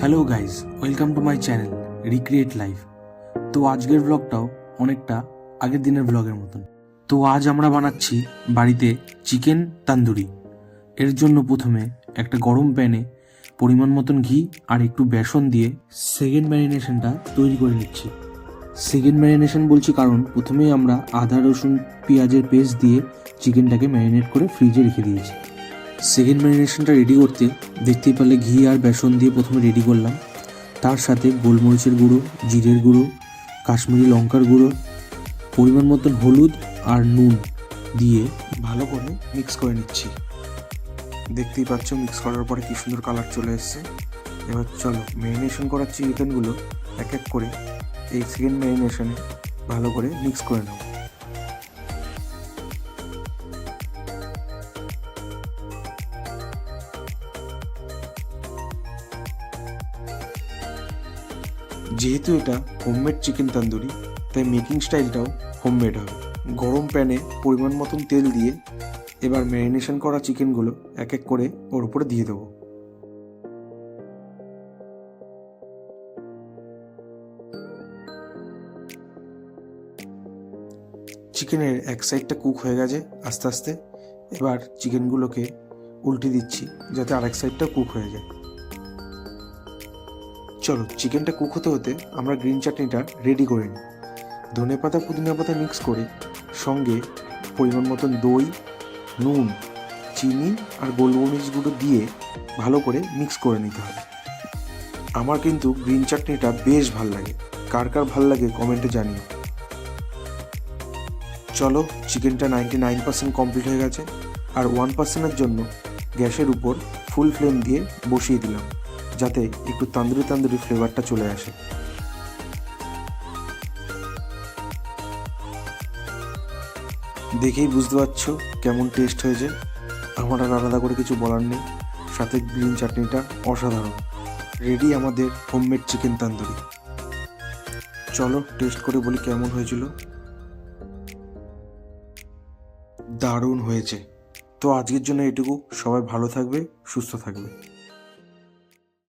Hello guys welcome to my channel recreate life তো আজকের ব্লগটাও অনেকটা আগের দিনের ব্লগের মতন। তো আজ আমরা বানাচ্ছি বাড়িতে চিকেন তান্দুরি। এর জন্য প্রথমে একটা গরম প্যানে পরিমাণ মতন ঘি আর একটু বেসন দিয়ে সেকেন্ড ম্যারিনেশনটা তৈরি করে নিচ্ছি। সেকেন্ড ম্যারিনেশন বলছি কারণ প্রথমেই আমরা আদা, রসুন, পেঁয়াজের পেস্ট দিয়ে চিকেনটাকে ম্যারিনেট করে ফ্রিজে রেখে দিয়েছি। সেকেন্ড ম্যারিনেশনটা রেডি করতে দেখতেই পারলে ঘি আর বেসন দিয়ে প্রথমে রেডি করলাম। তার সাথে গোলমরিচের গুঁড়ো, জিরের গুঁড়ো, কাশ্মীরি লঙ্কার গুঁড়ো, পরিমাণ মতন হলুদ আর নুন দিয়ে ভালো করে মিক্স করে নিচ্ছি। দেখতেই পাচ্ছ মিক্স করার পরে কি সুন্দর কালার চলে এসছে। এবার চলো ম্যারিনেশন করা চিকেনগুলো এক এক করে এই সেকেন্ড ম্যারিনেশনে ভালো করে মিক্স করে নেব যেহেতু এটা হোমমেড চিকেন তান্দুরি তাই মেকিং স্টাইলটাও হোমমেড হবে। গরম প্যানে পরিমাণ মতন তেল দিয়ে এবার ম্যারিনেশন করা চিকেনগুলো এক এক করে ওর উপরে দিয়ে দেবো। চিকেনের এক সাইডটা কুক হয়ে গেছে আস্তে আস্তে। এবার চিকেনগুলোকে উল্টে দিচ্ছি, যাতে আরেক সাইডটা কুক হয়ে যায়। চলো, চিকেনটা কুক হতে হতে আমরা গ্রিন চাটনিটা রেডি করে নিই। ধনে পাতা, পুদিনা পাতা মিক্স করে সঙ্গে পরিমাণ মতন দই, নুন, চিনি আর গোলমরিচ গুঁড়ো দিয়ে ভালো করে মিক্স করে নিতে হবে। আমার কিন্তু গ্রিন চাটনিটা বেশ ভালো লাগে। কার কার ভালো লাগে কমেন্টে জানিও। চলো চিকেনটা নাইনটি নাইন পার্সেন্ট কমপ্লিট হয়ে গেছে। আর ওয়ান পার্সেন্টের জন্য গ্যাসের উপর ফুল ফ্লেম দিয়ে বসিয়ে দিলাম। যাতে একটু তান্দুরি তান্দুরি ফ্লেভারটা চলে আসে। দেখেই বুঝতে পারছ কেমন টেস্ট হয়েছে। আমার আর আলাদা করে কিছু বলার নেই। সাথে গ্রিন চাটনিটা অসাধারণ। রেডি আমাদের হোমমেড চিকেন তান্দুরি। চলো টেস্ট করে বলি কেমন হয়েছিল। দারুণ হয়েছে। তো আজকের জন্য এটুকু। সবাই ভালো থাকবে, সুস্থ থাকবে।